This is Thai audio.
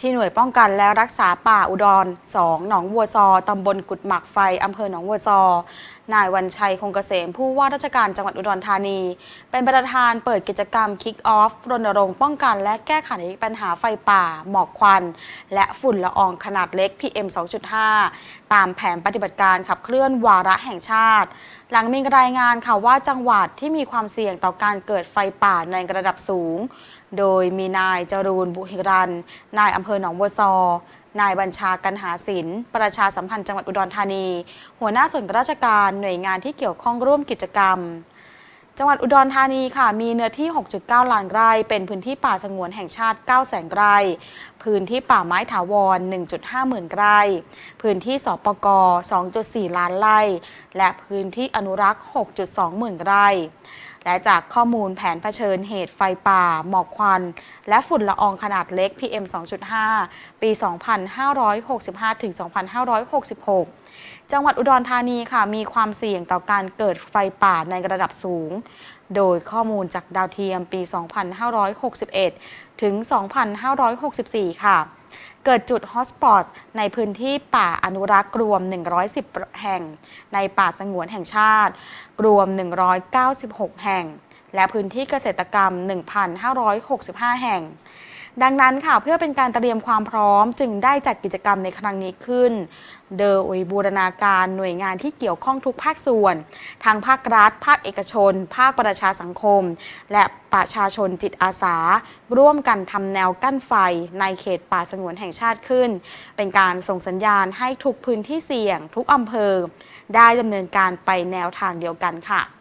ที่หน่วยป้องกันและรักษาป่าอุดร 2 หนองวัวซอ ตำบลกุดหมักไฟ อำเภอหนองวัวซอ นายวันชัยคงเกษมผู้ว่าราชการจังหวัดอุดรธานี เป็นประธานเปิดกิจกรรม Kick Off รณรงค์ป้องกันและแก้ไขปัญหาไฟป่า หมอกควัน และฝุ่นละอองขนาดเล็ก PM 2.5 ตามแผนปฏิบัติการขับเคลื่อนวาระแห่งชาติ หลังมีรายงานค่ะว่าจังหวัดที่มีความเสี่ยงต่อการเกิดไฟป่าในระดับสูง โดยมีนายจรูนบุหิรัน นายอำเภอหนองบัวซอ นายบัญชากันหาศิลป์ประชาสัมพันธ์จังหวัดอุดรธานี หัวหน้าส่วนราชการหน่วยงานที่เกี่ยวข้องร่วมกิจกรรม จังหวัดอุดรธานีค่ะมีเนื้อที่ 6.9 ล้านไร่ เป็นพื้นที่ป่าสงวนแห่งชาติ 9 แสนไร่ พื้นที่ป่าไม้ถาวร 1.5 หมื่นไร่ พื้นที่สปก 2.4 ล้านไร่ และพื้นที่อนุรักษ์ 6.2 หมื่นไร่ และจากข้อมูลแผนเผชิญเหตุไฟป่า หมอกควัน และฝุ่นละอองขนาดเล็ก PM 2.5 ปี 2565 ถึง 2566 จังหวัดอุดรธานีค่ะ มีความเสี่ยงต่อการเกิดไฟป่าในระดับสูง โดยข้อมูลจากดาวเทียมปี 2561 ถึง 2564 ค่ะ เกิดจุดฮอตสปอตในพื้นที่ป่าอนุรักษ์รวม 110 แห่ง ในป่าสงวนแห่งชาติ รวม 196 แห่ง และพื้นที่เกษตรกรรม 1,565 แห่ง ดังนั้นค่ะเพื่อเป็นการเตรียมความพร้อม จึงได้จัดกิจกรรมในครั้งนี้ขึ้น โดยบูรณาการหน่วยงานที่เกี่ยวข้องทุกภาคส่วน ทางภาครัฐ ภาคเอกชน ภาคประชาสังคม และประชาชนจิตอาสา ร่วมกันทำแนวกั้นไฟในเขตป่าสงวนแห่งชาติขึ้น เป็นการส่งสัญญาณให้ทุกพื้นที่เสี่ยง ทุกอำเภอ ได้ดำเนินการไปแนวทางเดียวกันค่ะ